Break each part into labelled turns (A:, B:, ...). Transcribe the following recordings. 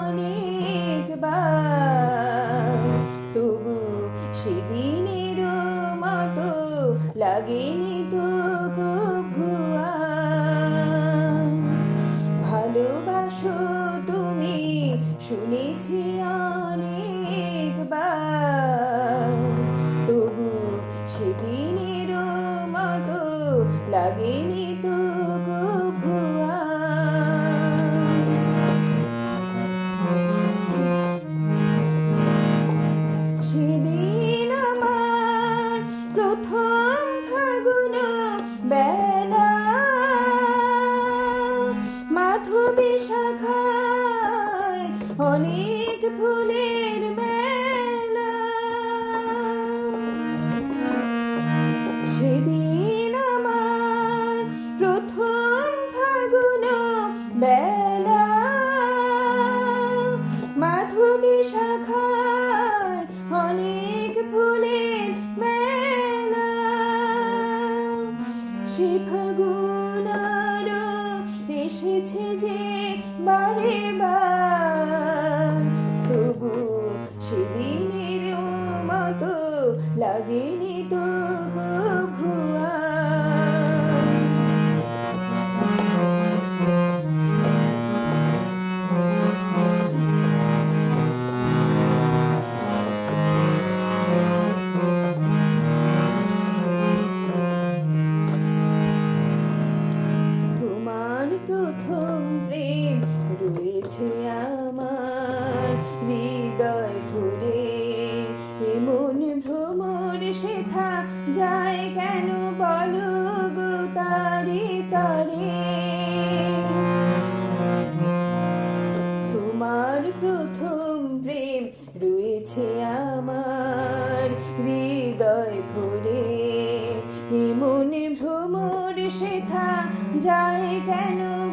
A: অনেকবার। তবু সেদিনের মতো লাগেনি তো ভুয়া ভালোবাসো তুমি, শুনেছি অনেকবার। তবু সেদিনের মতো লাগেনি সেদিন আমার প্রথম ফাগুন বেলা মাধবী শাখায় অনেক ফুলের মেলা। সে ফাগুন এসেছে যে বারে বার। প্রথম প্রেম রয়েছে আমার। হৃদয় ভরে এমন ভ্রমর, সেথা যায় কেন বলো গো তারে তারে? তোমার প্রথম প্রেম রয়েছে আমার। হৃদয় ভরে এমন ভ্রমর, সেথা যায় কেন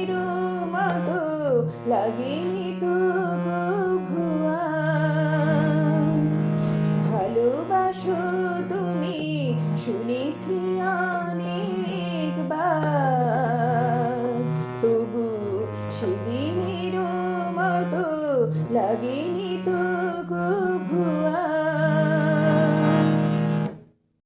A: সেদিনের মতো লাগেনি তো ভুয়া। ভালোবাসো তুমি, শুনেছি অনেকবার। তবু সেদিনের মতো লাগেনি তো ভুয়া।